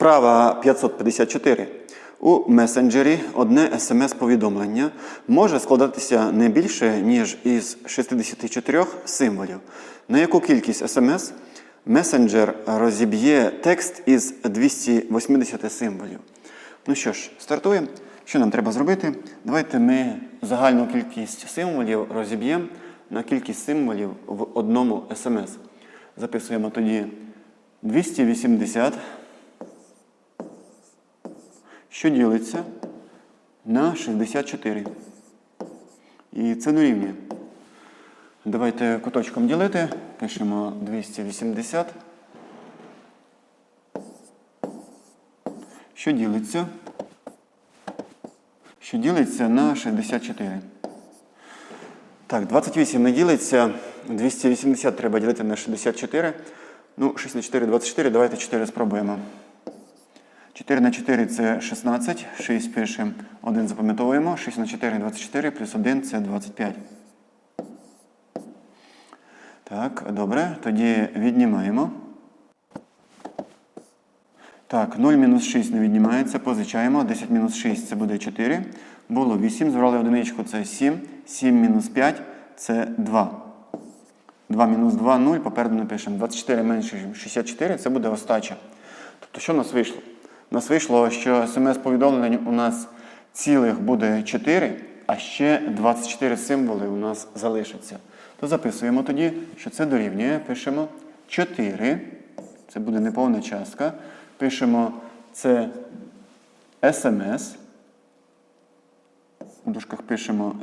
Вправа 554. У месенджері одне смс-повідомлення може складатися не більше, ніж із 64 символів. На яку кількість смс месенджер розіб'є текст із 280 символів? Ну що ж, стартуємо. Що нам треба зробити? Давайте ми загальну кількість символів розіб'ємо на кількість символів в одному смс. Записуємо тоді 280 що ділиться на 64. І це дорівнює. Давайте куточком ділити. Пишемо 280. Що ділиться? Що ділиться на 64. Так, 28 не ділиться. 280 треба ділити на 64. Ну, 6 на 4 24. Давайте 4 спробуємо. 4 на 4 це 16, 6 пишемо, 1 запам'ятовуємо, 6 на 4 24, плюс 1 це 25. Так, добре, тоді віднімаємо. Так, 0 мінус 6 не віднімається, позичаємо. 10 мінус 6 це буде 4. Було 8, збрали одиничку це 7. 7 мінус 5 це 2. 2 мінус 2 0, попереду напишемо. 24 менше, ніж 64 це буде остача. Тобто, що в нас вийшло? У нас вийшло, що смс-повідомлень у нас цілих буде 4, а ще 24 символи у нас залишаться. То записуємо тоді, що це дорівнює. Пишемо 4. Це буде неповна частка. Пишемо це смс. У дужках пишемо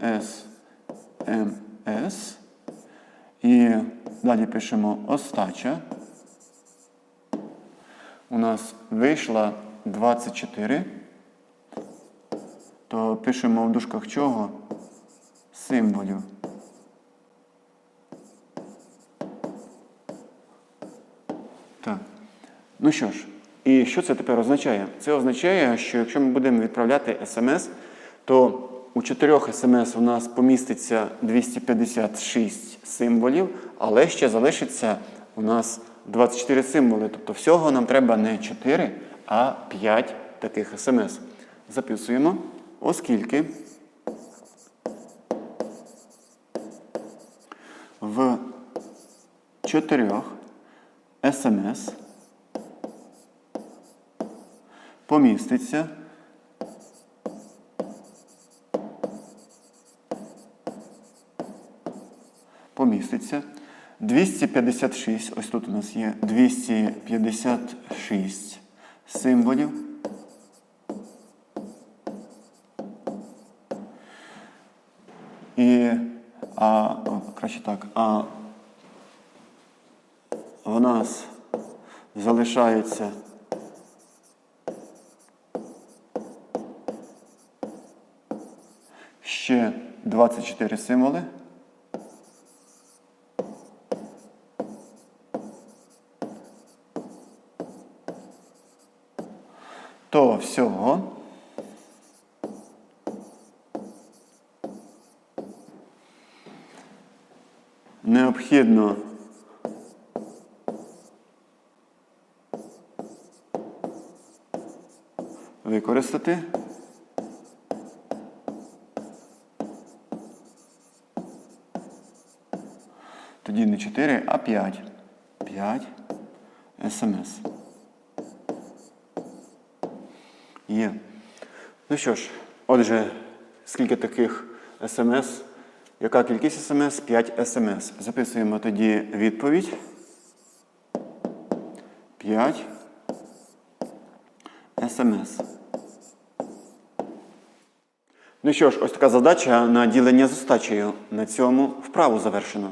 SMS. І далі пишемо остача. У нас вийшла 24, то пишемо в дужках чого? Символів. Так. Ну що ж, і що це тепер означає? Це означає, що якщо ми будемо відправляти смс, то у чотирьох смс у нас поміститься 256 символів, але ще залишиться у нас 24 символи. Тобто всього нам треба не 4, а 5 таких смс. Записуємо, оскільки в чотирьох смс поміститься поміститься 256, ось тут у нас є 256 символів. І, а, краще так, а в нас залишається ще 24 символи. То всього необхідно використати тоді не 4, а 5. 5 смс. Є. Ну що ж, отже, скільки таких смс? Яка кількість смс? 5 смс. Записуємо тоді відповідь. 5 смс. Ну що ж, ось така задача на ділення з остачею. На цьому вправу завершено.